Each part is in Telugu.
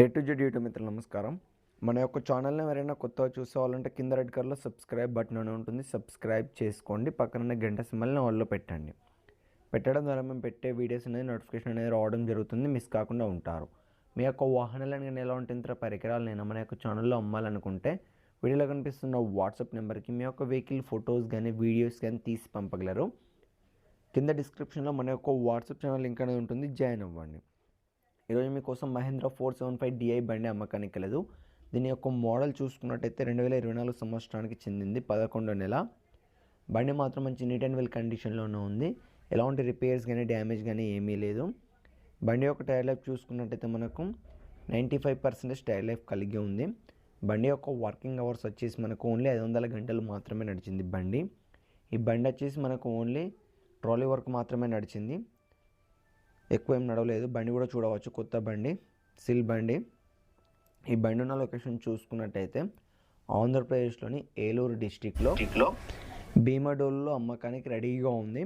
ఏ టు జెడ్ యూట్యూబ్ మిత్రులు నమస్కారం. మన యొక్క ఛానల్ని ఎవరైనా కొత్తగా చూసేవాళ్ళంటే కింద రెడ్ కలర్లో సబ్స్క్రైబ్ బటన్ అని ఉంటుంది. సబ్స్క్రైబ్ చేసుకోండి. పక్కన గంట సింబల్ని వాళ్ళు పెట్టండి. పెట్టడం ద్వారా మేము పెట్టే వీడియోస్ అనేది నోటిఫికేషన్ అనేది రావడం జరుగుతుంది. మిస్ కాకుండా ఉంటారు. మీ యొక్క వాహనాలను కానీ ఎలా ఉంటుంది ఇతర నేను మన యొక్క ఛానల్లో అమ్మాలనుకుంటే వీడియోలో కనిపిస్తున్న వాట్సాప్ నెంబర్కి మీ యొక్క వెహికల్ ఫొటోస్ కానీ వీడియోస్ కానీ తీసి పంపగలరు. కింద డిస్క్రిప్షన్లో మన యొక్క వాట్సాప్ ఛానల్ లింక్ అనేది ఉంటుంది. జాయిన్ అవ్వండి. ఈరోజు మీకోసం Mahindra four seven five DI బండి అమ్మకానికి కలదు దీని యొక్క మోడల్ చూసుకున్నట్టయితే రెండు వేల ఇరవై నాలుగు సంవత్సరానికి చెందింది పదకొండో నెల. బండి మాత్రం మంచి నీట్ అండ్ వెల్ కండిషన్లోనే ఉంది. ఎలాంటి రిపేర్స్ కానీ డ్యామేజ్ కానీ ఏమీ లేదు. బండి యొక్క టైర్ లైఫ్ చూసుకున్నట్టయితే మనకు ninety five percentage tyre life కలిగి ఉంది. బండి యొక్క వర్కింగ్ అవర్స్ వచ్చేసి మనకు ఓన్లీ ఐదు వందల గంటలు మాత్రమే నడిచింది బండి. ఈ బండి వచ్చేసి మనకు ఓన్లీ ట్రాలీ వర్క్ మాత్రమే నడిచింది. ఎక్కువ ఏం నడవలేదు. బండి కూడా చూడవచ్చు. కొత్త బండి సిల్ బండి. ఈ బండి ఉన్న లొకేషన్ చూసుకున్నట్టయితే ఆంధ్రప్రదేశ్లోని ఏలూరు డిస్టిక్లో భీమడోల్లో అమ్మకానికి రెడీగా ఉంది.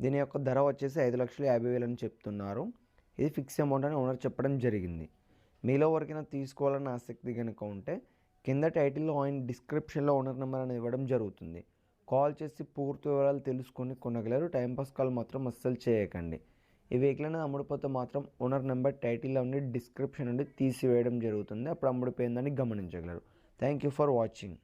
దీని యొక్క ధర వచ్చేసి ఐదు లక్షల యాభై వేలు అని చెప్తున్నారు. ఇది ఫిక్స్ అమౌంట్ అని ఓనర్ చెప్పడం జరిగింది. మీలో ఎవరికైనా తీసుకోవాలని ఆసక్తి కనుక ఉంటే కింద టైటిల్లో ఆయన డిస్క్రిప్షన్లో ఓనర్ నెంబర్ అనేది ఇవ్వడం జరుగుతుంది. కాల్ చేసి పూర్తి వివరాలు తెలుసుకొని కొనగలరు. టైంపాస్ కాల్ మాత్రం అస్సలు చేయకండి. ఈ వెహికల్ని అమ్ముడుపోతే మాత్రం ఓనర్ నెంబర్ టైటిల్లో ఉండి డిస్క్రిప్షన్ నుండి తీసివేయడం జరుగుతుంది. అప్పుడు అమ్ముడిపోయిందని గమనించగలరు. Thank you for watching.